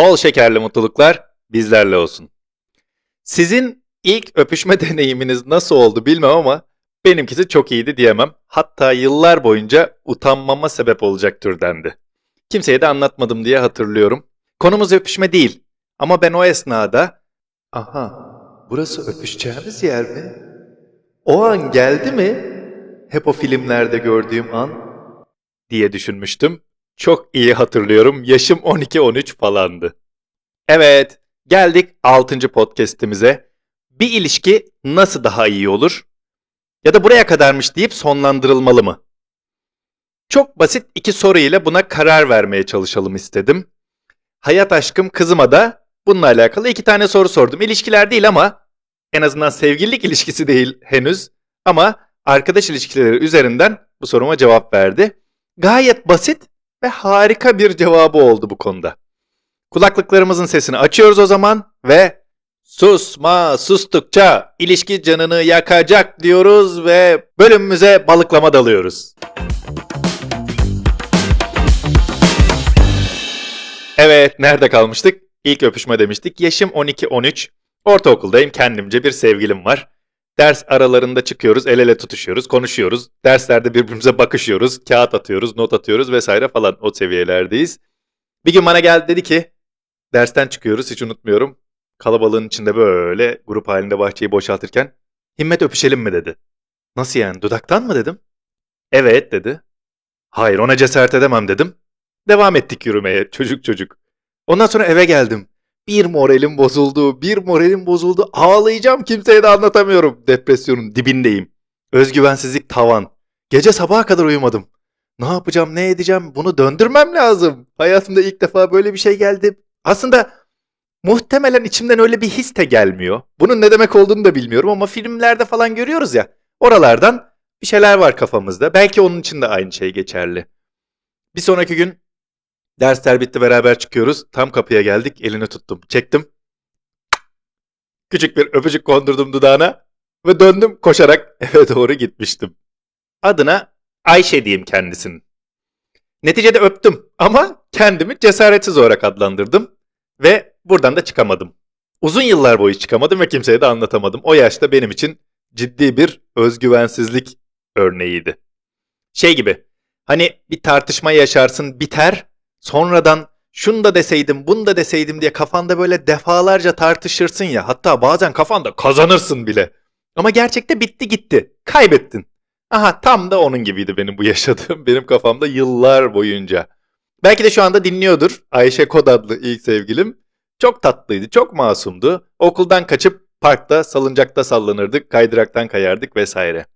Bol şekerli mutluluklar bizlerle olsun. Sizin ilk öpüşme deneyiminiz nasıl oldu bilmem ama benimkisi çok iyiydi diyemem. Hatta yıllar boyunca utanmama sebep olacak türdendi. Kimseye de anlatmadım diye hatırlıyorum. Konumuz öpüşme değil ama ben o esnada aha burası öpüşeceğimiz yer mi? O an geldi mi? Hep o filmlerde gördüğüm an diye düşünmüştüm. Çok iyi hatırlıyorum. Yaşım 12-13 falandı. Evet, geldik 6. podcast'imize. Bir ilişki nasıl daha iyi olur? Ya da buraya kadarmış deyip sonlandırılmalı mı? Çok basit iki soru ile buna karar vermeye çalışalım istedim. Hayat aşkım kızıma da bununla alakalı iki tane soru sordum. İlişkiler değil ama en azından sevgililik ilişkisi değil henüz ama arkadaş ilişkileri üzerinden bu soruma cevap verdi. Gayet basit ve harika bir cevabı oldu bu konuda. Kulaklıklarımızın sesini açıyoruz o zaman ve susma sustukça ilişki canını yakacak diyoruz ve bölümümüze balıklama dalıyoruz. Evet, nerede kalmıştık? İlk öpüşme demiştik. Yaşım 12-13. Ortaokuldayım, kendimce bir sevgilim var. Ders aralarında çıkıyoruz, el ele tutuşuyoruz, konuşuyoruz. Derslerde birbirimize bakışıyoruz, kağıt atıyoruz, not atıyoruz vesaire falan o seviyelerdeyiz. Bir gün bana geldi dedi ki, dersten çıkıyoruz hiç unutmuyorum. Kalabalığın içinde böyle grup halinde bahçeyi boşaltırken, Himmet öpüşelim mi dedi. Nasıl yani, dudaktan mı dedim. Evet dedi. Hayır ona cesaret edemem dedim. Devam ettik yürümeye çocuk çocuk. Ondan sonra eve geldim. Bir moralim bozuldu, bir moralim bozuldu. Ağlayacağım kimseye de anlatamıyorum. Depresyonun dibindeyim. Özgüvensizlik tavan. Gece sabaha kadar uyumadım. Ne yapacağım, ne edeceğim? Bunu döndürmem lazım. Hayatımda ilk defa böyle bir şey geldi. Aslında muhtemelen içimden öyle bir his de gelmiyor. Bunun ne demek olduğunu da bilmiyorum ama filmlerde falan görüyoruz ya. Oralardan bir şeyler var kafamızda. Belki onun için de aynı şey geçerli. Bir sonraki gün Dersler bitti beraber çıkıyoruz. Tam kapıya geldik. Elini tuttum. Çektim. Küçük bir öpücük kondurdum dudağına. Ve döndüm koşarak eve doğru gitmiştim. Adına Ayşe diyeyim kendisinin. Neticede öptüm ama kendimi cesaretsiz olarak adlandırdım. Ve buradan da çıkamadım. Uzun yıllar boyu çıkamadım ve kimseye de anlatamadım. O yaşta benim için ciddi bir özgüvensizlik örneğiydi. Şey gibi, hani bir tartışma yaşarsın biter sonradan şunu da deseydim, bunu da deseydim diye kafanda böyle defalarca tartışırsın ya. Hatta bazen kafanda kazanırsın bile. Ama gerçekte bitti gitti. Kaybettin. Aha tam da onun gibiydi benim bu yaşadığım benim kafamda yıllar boyunca. Belki de şu anda dinliyordur Ayşe Kod adlı ilk sevgilim. Çok tatlıydı, çok masumdu. Okuldan kaçıp parkta salıncakta sallanırdık, kaydıraktan kayardık vesaire.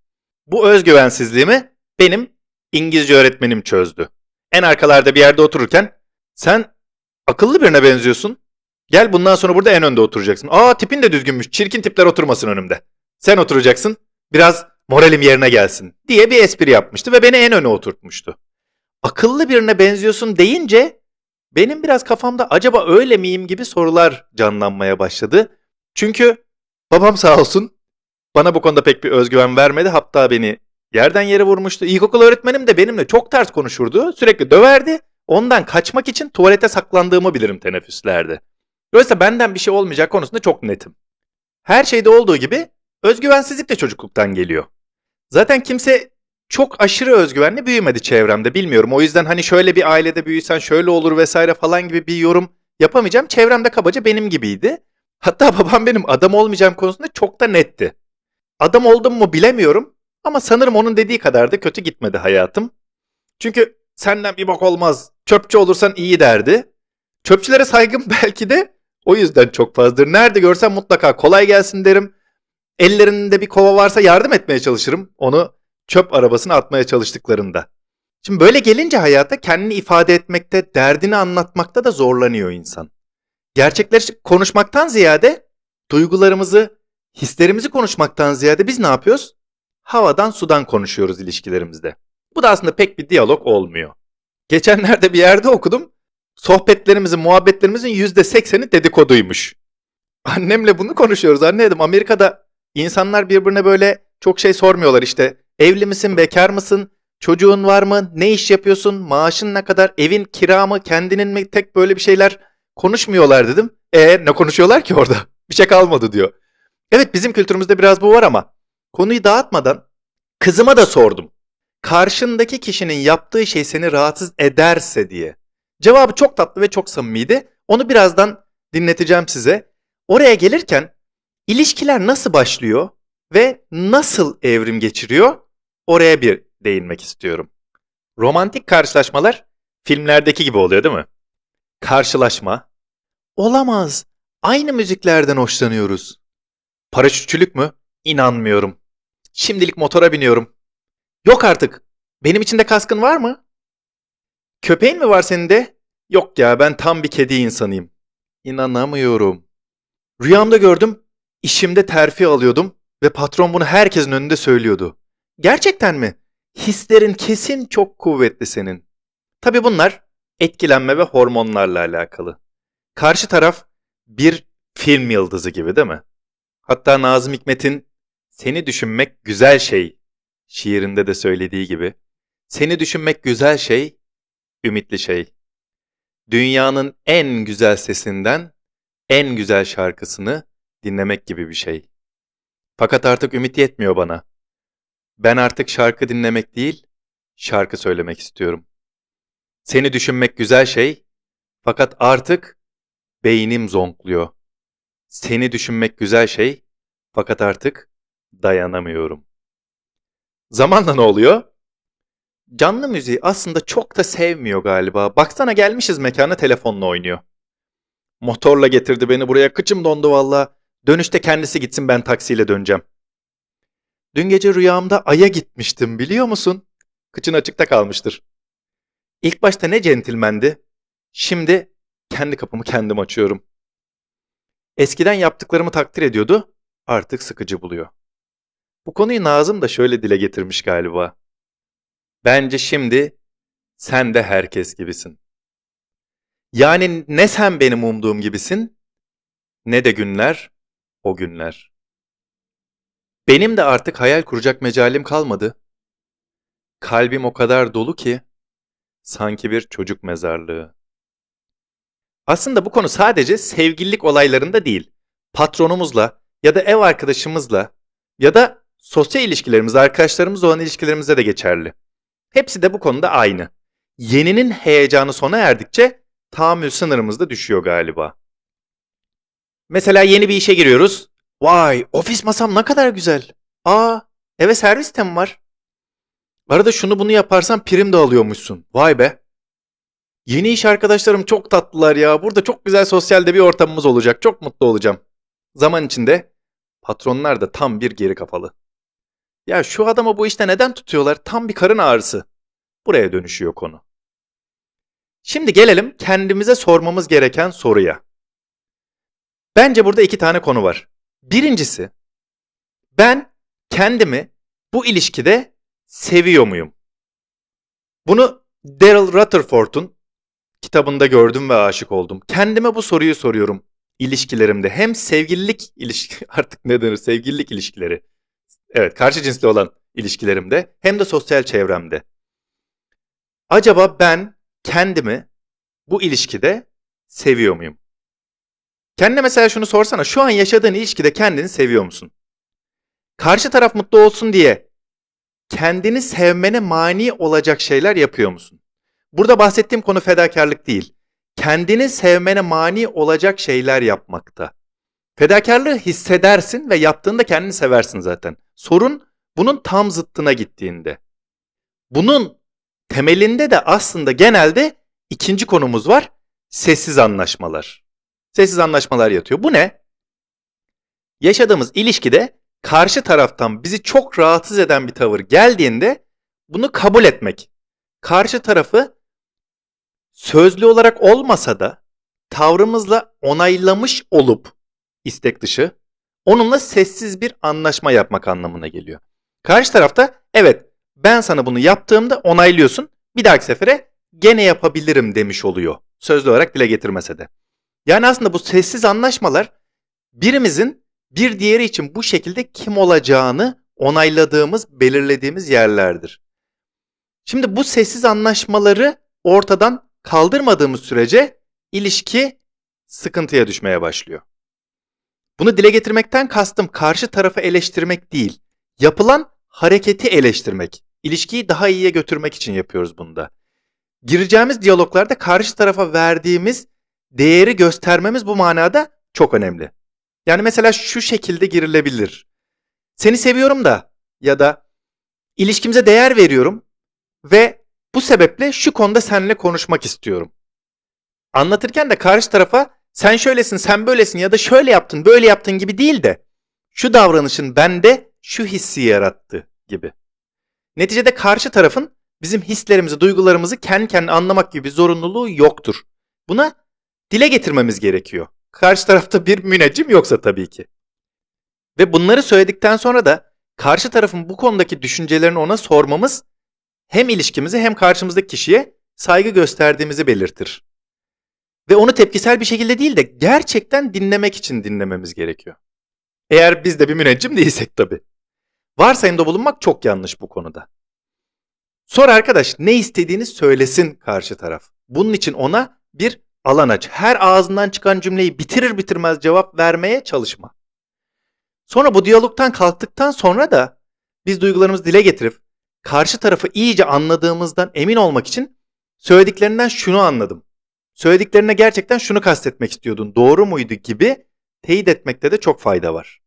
Bu özgüvensizliğimi benim İngilizce öğretmenim çözdü en arkalarda bir yerde otururken sen akıllı birine benziyorsun. Gel bundan sonra burada en önde oturacaksın. Aa tipin de düzgünmüş. Çirkin tipler oturmasın önümde. Sen oturacaksın. Biraz moralim yerine gelsin diye bir espri yapmıştı ve beni en öne oturtmuştu. Akıllı birine benziyorsun deyince benim biraz kafamda acaba öyle miyim gibi sorular canlanmaya başladı. Çünkü babam sağ olsun bana bu konuda pek bir özgüven vermedi. Hatta beni Yerden yere vurmuştu. İlkokul öğretmenim de benimle çok ters konuşurdu. Sürekli döverdi. Ondan kaçmak için tuvalete saklandığımı bilirim teneffüslerde. Dolayısıyla benden bir şey olmayacak konusunda çok netim. Her şeyde olduğu gibi özgüvensizlik de çocukluktan geliyor. Zaten kimse çok aşırı özgüvenli büyümedi çevremde bilmiyorum. O yüzden hani şöyle bir ailede büyüsen şöyle olur vesaire falan gibi bir yorum yapamayacağım. Çevremde kabaca benim gibiydi. Hatta babam benim adam olmayacağım konusunda çok da netti. Adam oldum mu bilemiyorum ama sanırım onun dediği kadar da kötü gitmedi hayatım. Çünkü senden bir bok olmaz, çöpçü olursan iyi derdi. Çöpçülere saygım belki de o yüzden çok fazladır. Nerede görsem mutlaka kolay gelsin derim. Ellerinde bir kova varsa yardım etmeye çalışırım. Onu çöp arabasına atmaya çalıştıklarında. Şimdi böyle gelince hayata kendini ifade etmekte, derdini anlatmakta da zorlanıyor insan. Gerçekleri konuşmaktan ziyade duygularımızı, hislerimizi konuşmaktan ziyade biz ne yapıyoruz? havadan sudan konuşuyoruz ilişkilerimizde. Bu da aslında pek bir diyalog olmuyor. Geçenlerde bir yerde okudum. Sohbetlerimizin, muhabbetlerimizin %80'i dedikoduymuş. Annemle bunu konuşuyoruz. Anne dedim Amerika'da insanlar birbirine böyle çok şey sormuyorlar işte. Evli misin, bekar mısın, çocuğun var mı, ne iş yapıyorsun, maaşın ne kadar, evin kira mı, kendinin mi tek böyle bir şeyler Konuşmuyorlar dedim. E ne konuşuyorlar ki orada? Bir şey kalmadı diyor. Evet bizim kültürümüzde biraz bu var ama konuyu dağıtmadan kızıma da sordum. Karşındaki kişinin yaptığı şey seni rahatsız ederse diye. Cevabı çok tatlı ve çok samimiydi. Onu birazdan dinleteceğim size. Oraya gelirken ilişkiler nasıl başlıyor ve nasıl evrim geçiriyor? Oraya bir değinmek istiyorum. Romantik karşılaşmalar filmlerdeki gibi oluyor değil mi? Karşılaşma. Olamaz. Aynı müziklerden hoşlanıyoruz. Paraşütçülük mü? İnanmıyorum. Şimdilik motora biniyorum. Yok artık. Benim için de kaskın var mı? Köpeğin mi var senin de? Yok ya ben tam bir kedi insanıyım. İnanamıyorum. Rüyamda gördüm. İşimde terfi alıyordum ve patron bunu herkesin önünde söylüyordu. Gerçekten mi? Hislerin kesin çok kuvvetli senin. Tabi bunlar etkilenme ve hormonlarla alakalı. Karşı taraf bir film yıldızı gibi değil mi? Hatta Nazım Hikmet'in Seni Düşünmek Güzel Şey şiirinde de söylediği gibi Seni düşünmek güzel şey, ümitli şey. Dünyanın en güzel sesinden en güzel şarkısını dinlemek gibi bir şey. Fakat artık ümit yetmiyor bana. Ben artık şarkı dinlemek değil, şarkı söylemek istiyorum. Seni düşünmek güzel şey, fakat artık beynim zonkluyor. Seni düşünmek güzel şey, fakat artık dayanamıyorum. Zamanla ne oluyor? Canlı müziği aslında çok da sevmiyor galiba. Baksana gelmişiz mekana telefonla oynuyor. Motorla getirdi beni buraya. Kıçım dondu valla. Dönüşte kendisi gitsin ben taksiyle döneceğim. Dün gece rüyamda Ay'a gitmiştim biliyor musun? Kıçın açıkta kalmıştır. İlk başta ne centilmendi. Şimdi kendi kapımı kendim açıyorum. Eskiden yaptıklarımı takdir ediyordu. Artık sıkıcı buluyor. Bu konuyu Nazım da şöyle dile getirmiş galiba. Bence şimdi sen de herkes gibisin. Yani ne sen benim umduğum gibisin ne de günler o günler. Benim de artık hayal kuracak mecalim kalmadı. Kalbim o kadar dolu ki sanki bir çocuk mezarlığı. Aslında bu konu sadece sevgililik olaylarında değil. Patronumuzla ya da ev arkadaşımızla ya da sosyal ilişkilerimiz, arkadaşlarımızla olan ilişkilerimizde de geçerli. Hepsi de bu konuda aynı. Yeninin heyecanı sona erdikçe tahammül sınırımız da düşüyor galiba. Mesela yeni bir işe giriyoruz. Vay ofis masam ne kadar güzel. Aa eve servis de mi var? Arada şunu bunu yaparsan prim de alıyormuşsun. Vay be. Yeni iş arkadaşlarım çok tatlılar ya. Burada çok güzel sosyal de bir ortamımız olacak. Çok mutlu olacağım. Zaman içinde patronlar da tam bir geri kafalı. Ya şu adamı bu işte neden tutuyorlar? Tam bir karın ağrısı. Buraya dönüşüyor konu. Şimdi gelelim kendimize sormamız gereken soruya. Bence burada iki tane konu var. Birincisi, ben kendimi bu ilişkide seviyor muyum? Bunu Daryl Rutherford'un kitabında gördüm ve aşık oldum. Kendime bu soruyu soruyorum ilişkilerimde. Hem sevgililik ilişki artık ne denir sevgililik ilişkileri. Evet karşı cinsli olan ilişkilerimde hem de sosyal çevremde. Acaba ben kendimi bu ilişkide seviyor muyum? Kendine mesela şunu sorsana. Şu an yaşadığın ilişkide kendini seviyor musun? Karşı taraf mutlu olsun diye kendini sevmene mani olacak şeyler yapıyor musun? Burada bahsettiğim konu fedakarlık değil. Kendini sevmene mani olacak şeyler yapmakta. Fedakarlığı hissedersin ve yaptığında kendini seversin zaten. Sorun bunun tam zıttına gittiğinde. Bunun temelinde de aslında genelde ikinci konumuz var. Sessiz anlaşmalar. Sessiz anlaşmalar yatıyor. Bu ne? Yaşadığımız ilişkide karşı taraftan bizi çok rahatsız eden bir tavır geldiğinde bunu kabul etmek. Karşı tarafı sözlü olarak olmasa da tavrımızla onaylamış olup istek dışı onunla sessiz bir anlaşma yapmak anlamına geliyor. Karşı tarafta evet ben sana bunu yaptığımda onaylıyorsun bir dahaki sefere gene yapabilirim demiş oluyor. Sözlü olarak dile getirmese de. Yani aslında bu sessiz anlaşmalar birimizin bir diğeri için bu şekilde kim olacağını onayladığımız, belirlediğimiz yerlerdir. Şimdi bu sessiz anlaşmaları ortadan kaldırmadığımız sürece ilişki sıkıntıya düşmeye başlıyor. Bunu dile getirmekten kastım karşı tarafı eleştirmek değil. Yapılan hareketi eleştirmek. İlişkiyi daha iyiye götürmek için yapıyoruz bunu da. Gireceğimiz diyaloglarda karşı tarafa verdiğimiz değeri göstermemiz bu manada çok önemli. Yani mesela şu şekilde girilebilir. Seni seviyorum da ya da ilişkimize değer veriyorum ve bu sebeple şu konuda seninle konuşmak istiyorum. Anlatırken de karşı tarafa sen şöylesin, sen böylesin ya da şöyle yaptın, böyle yaptın gibi değil de şu davranışın bende şu hissi yarattı gibi. Neticede karşı tarafın bizim hislerimizi, duygularımızı kendi kendine anlamak gibi bir zorunluluğu yoktur. Buna dile getirmemiz gerekiyor. Karşı tarafta bir müneccim yoksa tabii ki. Ve bunları söyledikten sonra da karşı tarafın bu konudaki düşüncelerini ona sormamız hem ilişkimizi hem karşımızdaki kişiye saygı gösterdiğimizi belirtir. Ve onu tepkisel bir şekilde değil de gerçekten dinlemek için dinlememiz gerekiyor. Eğer biz de bir müneccim değilsek tabii. Varsayımda bulunmak çok yanlış bu konuda. Sor arkadaş ne istediğini söylesin karşı taraf. Bunun için ona bir alan aç. Her ağzından çıkan cümleyi bitirir bitirmez cevap vermeye çalışma. Sonra bu diyalogtan kalktıktan sonra da biz duygularımızı dile getirip karşı tarafı iyice anladığımızdan emin olmak için söylediklerinden şunu anladım. Söylediklerine gerçekten şunu kastetmek istiyordun. Doğru muydu gibi teyit etmekte de çok fayda var.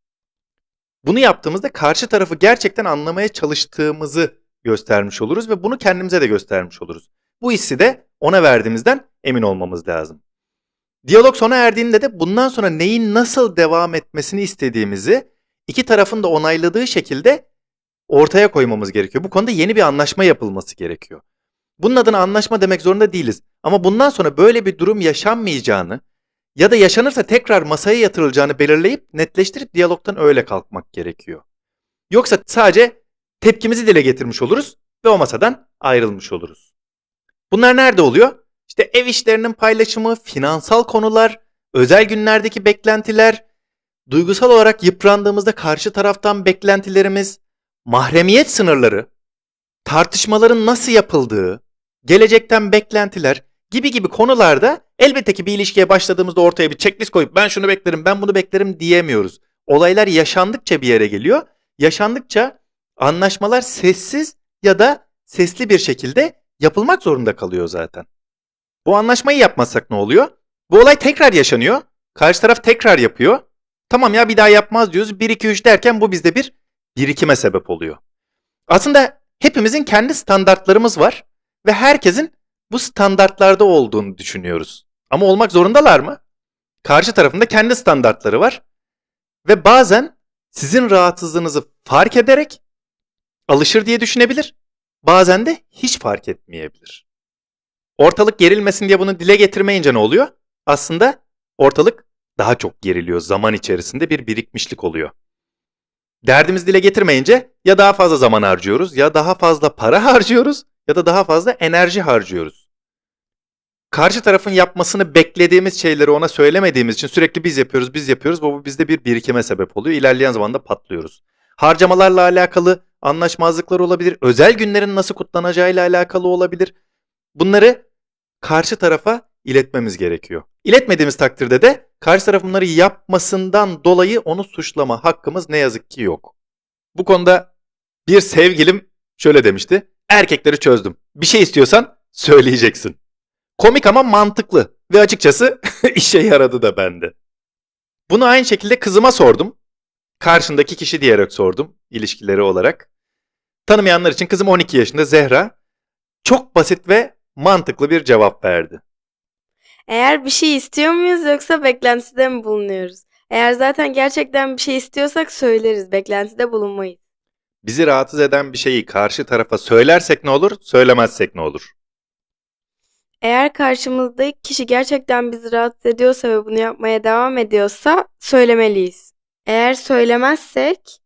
Bunu yaptığımızda karşı tarafı gerçekten anlamaya çalıştığımızı göstermiş oluruz ve bunu kendimize de göstermiş oluruz. Bu hissi de ona verdiğimizden emin olmamız lazım. Diyalog sona erdiğinde de bundan sonra neyin nasıl devam etmesini istediğimizi iki tarafın da onayladığı şekilde ortaya koymamız gerekiyor. Bu konuda yeni bir anlaşma yapılması gerekiyor. Bunun adına anlaşma demek zorunda değiliz. Ama bundan sonra böyle bir durum yaşanmayacağını ya da yaşanırsa tekrar masaya yatırılacağını belirleyip netleştirip diyalogtan öyle kalkmak gerekiyor. Yoksa sadece tepkimizi dile getirmiş oluruz ve o masadan ayrılmış oluruz. Bunlar nerede oluyor? İşte ev işlerinin paylaşımı, finansal konular, özel günlerdeki beklentiler, duygusal olarak yıprandığımızda karşı taraftan beklentilerimiz, mahremiyet sınırları, tartışmaların nasıl yapıldığı, gelecekten beklentiler gibi gibi konularda elbette ki bir ilişkiye başladığımızda ortaya bir checklist koyup ben şunu beklerim, ben bunu beklerim diyemiyoruz. Olaylar yaşandıkça bir yere geliyor. Yaşandıkça anlaşmalar sessiz ya da sesli bir şekilde yapılmak zorunda kalıyor zaten. Bu anlaşmayı yapmazsak ne oluyor? Bu olay tekrar yaşanıyor. Karşı taraf tekrar yapıyor. Tamam ya bir daha yapmaz diyoruz. 1 2 3 derken bu bizde bir birikime sebep oluyor. Aslında hepimizin kendi standartlarımız var ve herkesin bu standartlarda olduğunu düşünüyoruz. Ama olmak zorundalar mı? Karşı tarafında kendi standartları var ve bazen sizin rahatsızlığınızı fark ederek alışır diye düşünebilir. Bazen de hiç fark etmeyebilir. Ortalık gerilmesin diye bunu dile getirmeyince ne oluyor? Aslında ortalık daha çok geriliyor. Zaman içerisinde bir birikmişlik oluyor. Derdimiz dile getirmeyince ya daha fazla zaman harcıyoruz, ya daha fazla para harcıyoruz ya da daha fazla enerji harcıyoruz. Karşı tarafın yapmasını beklediğimiz şeyleri ona söylemediğimiz için sürekli biz yapıyoruz, biz yapıyoruz. Bu bizde bir birikime sebep oluyor. İlerleyen zamanda patlıyoruz. Harcamalarla alakalı anlaşmazlıklar olabilir. Özel günlerin nasıl kutlanacağıyla alakalı olabilir. Bunları karşı tarafa iletmemiz gerekiyor. İletmediğimiz takdirde de karşı taraf bunları yapmasından dolayı onu suçlama hakkımız ne yazık ki yok. Bu konuda bir sevgilim şöyle demişti. Erkekleri çözdüm. Bir şey istiyorsan söyleyeceksin. Komik ama mantıklı ve açıkçası işe yaradı da bende. Bunu aynı şekilde kızıma sordum. Karşındaki kişi diyerek sordum ilişkileri olarak. Tanımayanlar için kızım 12 yaşında Zehra. Çok basit ve mantıklı bir cevap verdi. Eğer bir şey istiyor muyuz yoksa beklentisinde mi bulunuyoruz? Eğer zaten gerçekten bir şey istiyorsak söyleriz, beklentide bulunmayız. Bizi rahatsız eden bir şeyi karşı tarafa söylersek ne olur, söylemezsek ne olur? Eğer karşımızdaki kişi gerçekten bizi rahatsız ediyorsa ve bunu yapmaya devam ediyorsa söylemeliyiz. Eğer söylemezsek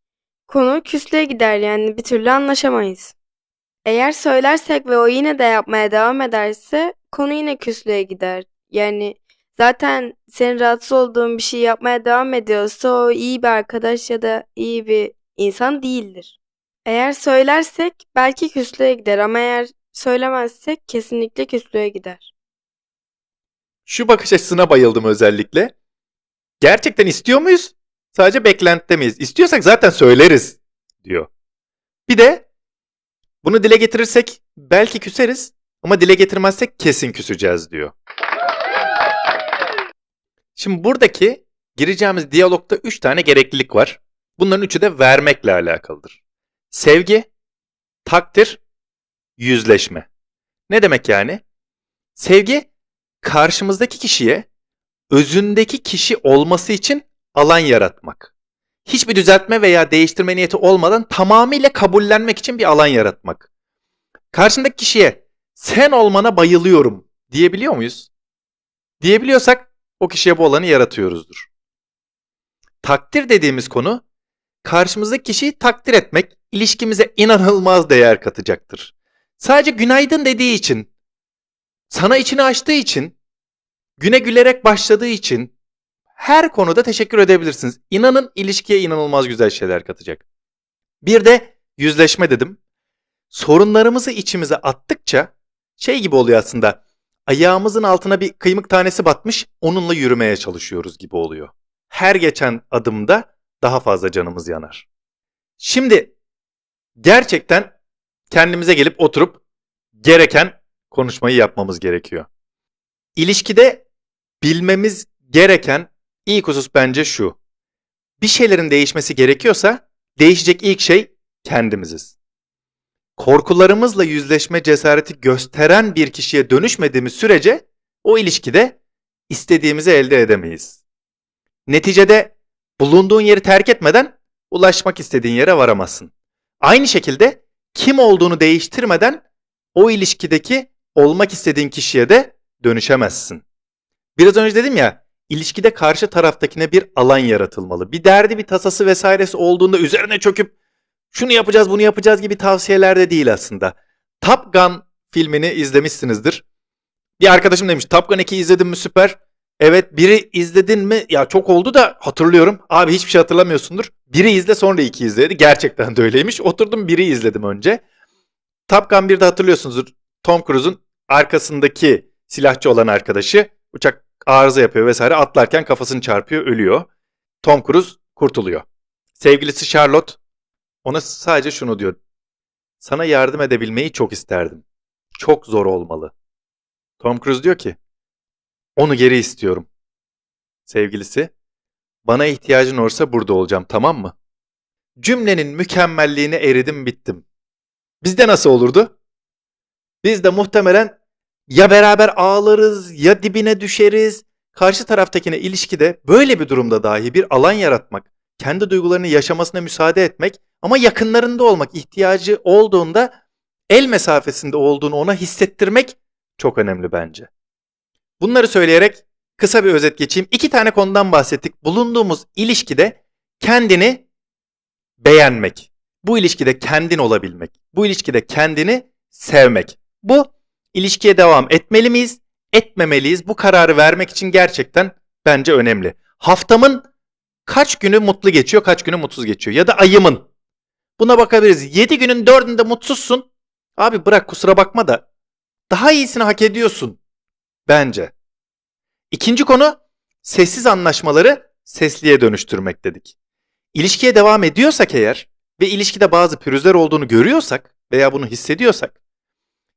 konu küslüğe gider yani bir türlü anlaşamayız. Eğer söylersek ve o yine de yapmaya devam ederse konu yine küslüğe gider. Yani zaten senin rahatsız olduğun bir şey yapmaya devam ediyorsa o iyi bir arkadaş ya da iyi bir insan değildir. Eğer söylersek belki küslüğe gider ama eğer söylemezsek kesinlikle küslüğe gider. Şu bakış açısına bayıldım özellikle. Gerçekten istiyor muyuz? Sadece beklentide miyiz? İstiyorsak zaten söyleriz diyor. Bir de bunu dile getirirsek belki küseriz ama dile getirmezsek kesin küseceğiz diyor. Şimdi buradaki gireceğimiz diyalogda üç tane gereklilik var. Bunların üçü de vermekle alakalıdır. Sevgi, takdir, yüzleşme. Ne demek yani? Sevgi karşımızdaki kişiye özündeki kişi olması için alan yaratmak. Hiçbir düzeltme veya değiştirme niyeti olmadan tamamıyla kabullenmek için bir alan yaratmak. Karşındaki kişiye sen olmana bayılıyorum diyebiliyor muyuz? Diyebiliyorsak o kişiye bu alanı yaratıyoruzdur. Takdir dediğimiz konu karşımızdaki kişiyi takdir etmek ilişkimize inanılmaz değer katacaktır. Sadece günaydın dediği için, sana içini açtığı için, güne gülerek başladığı için her konuda teşekkür edebilirsiniz. İnanın ilişkiye inanılmaz güzel şeyler katacak. Bir de yüzleşme dedim. Sorunlarımızı içimize attıkça şey gibi oluyor aslında. Ayağımızın altına bir kıymık tanesi batmış, onunla yürümeye çalışıyoruz gibi oluyor. Her geçen adımda daha fazla canımız yanar. Şimdi gerçekten kendimize gelip oturup gereken konuşmayı yapmamız gerekiyor. İlişkide bilmemiz gereken ilk husus bence şu. Bir şeylerin değişmesi gerekiyorsa değişecek ilk şey kendimiziz. Korkularımızla yüzleşme cesareti gösteren bir kişiye dönüşmediğimiz sürece o ilişkide istediğimizi elde edemeyiz. Neticede bulunduğun yeri terk etmeden ulaşmak istediğin yere varamazsın. Aynı şekilde kim olduğunu değiştirmeden o ilişkideki olmak istediğin kişiye de dönüşemezsin. Biraz önce dedim ya, ilişkide karşı taraftakine bir alan yaratılmalı. Bir derdi, bir tasası vesairesi olduğunda üzerine çöküp şunu yapacağız, bunu yapacağız gibi tavsiyeler de değil aslında. Top Gun filmini izlemişsinizdir. Bir arkadaşım demiş, Top Gun 2 izledin mi süper. Evet biri izledin mi? Ya çok oldu da hatırlıyorum. Abi hiçbir şey hatırlamıyorsundur. Biri izle sonra iki izledi. Gerçekten de öyleymiş. Oturdum biri izledim önce. Top Gun 1'de hatırlıyorsunuzdur. Tom Cruise'un arkasındaki silahçı olan arkadaşı uçak arıza yapıyor vesaire atlarken kafasını çarpıyor ölüyor. Tom Cruise kurtuluyor. Sevgilisi Charlotte ona sadece şunu diyor. Sana yardım edebilmeyi çok isterdim. Çok zor olmalı. Tom Cruise diyor ki onu geri istiyorum. Sevgilisi bana ihtiyacın olursa burada olacağım tamam mı? Cümlenin mükemmelliğine eridim bittim. Bizde nasıl olurdu? Biz de muhtemelen ya beraber ağlarız ya dibine düşeriz. Karşı taraftakine ilişkide böyle bir durumda dahi bir alan yaratmak, kendi duygularını yaşamasına müsaade etmek ama yakınlarında olmak ihtiyacı olduğunda el mesafesinde olduğunu ona hissettirmek çok önemli bence. Bunları söyleyerek kısa bir özet geçeyim. İki tane konudan bahsettik. Bulunduğumuz ilişkide kendini beğenmek. Bu ilişkide kendin olabilmek. Bu ilişkide kendini sevmek. Bu ilişkiye devam etmeli miyiz? Etmemeliyiz. Bu kararı vermek için gerçekten bence önemli. Haftamın kaç günü mutlu geçiyor, kaç günü mutsuz geçiyor? Ya da ayımın. Buna bakabiliriz. 7 günün 4'ünde mutsuzsun. Abi bırak kusura bakma da daha iyisini hak ediyorsun. Bence. İkinci konu sessiz anlaşmaları sesliye dönüştürmek dedik. İlişkiye devam ediyorsak eğer ve ilişkide bazı pürüzler olduğunu görüyorsak veya bunu hissediyorsak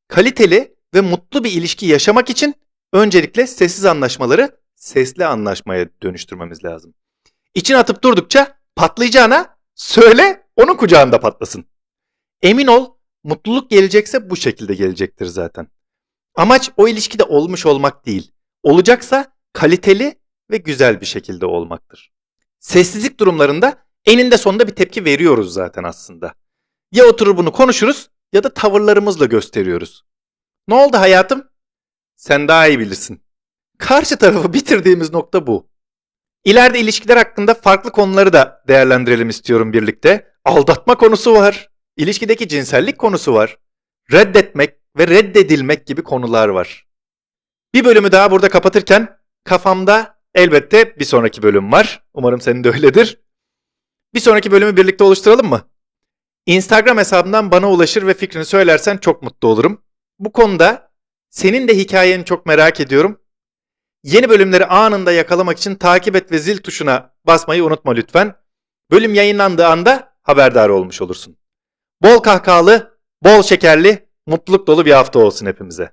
kaliteli ve mutlu bir ilişki yaşamak için öncelikle sessiz anlaşmaları sesli anlaşmaya dönüştürmemiz lazım. İçine atıp durdukça patlayacağına söyle onun kucağında patlasın. Emin ol mutluluk gelecekse bu şekilde gelecektir zaten. Amaç o ilişkide olmuş olmak değil. Olacaksa kaliteli ve güzel bir şekilde olmaktır. Sessizlik durumlarında eninde sonunda bir tepki veriyoruz zaten aslında. Ya oturur bunu konuşuruz ya da tavırlarımızla gösteriyoruz. Ne oldu hayatım? Sen daha iyi bilirsin. Karşı tarafı bitirdiğimiz nokta bu. İleride ilişkiler hakkında farklı konuları da değerlendirelim istiyorum birlikte. Aldatma konusu var. İlişkideki cinsellik konusu var. Reddetmek ve reddedilmek gibi konular var. Bir bölümü daha burada kapatırken kafamda elbette bir sonraki bölüm var. Umarım senin de öyledir. Bir sonraki bölümü birlikte oluşturalım mı? Instagram hesabından bana ulaşır ve fikrini söylersen çok mutlu olurum. Bu konuda senin de hikayeni çok merak ediyorum. Yeni bölümleri anında yakalamak için takip et ve zil tuşuna basmayı unutma lütfen. Bölüm yayınlandığı anda haberdar olmuş olursun. Bol kahkahalı, bol şekerli, mutluluk dolu bir hafta olsun hepimize.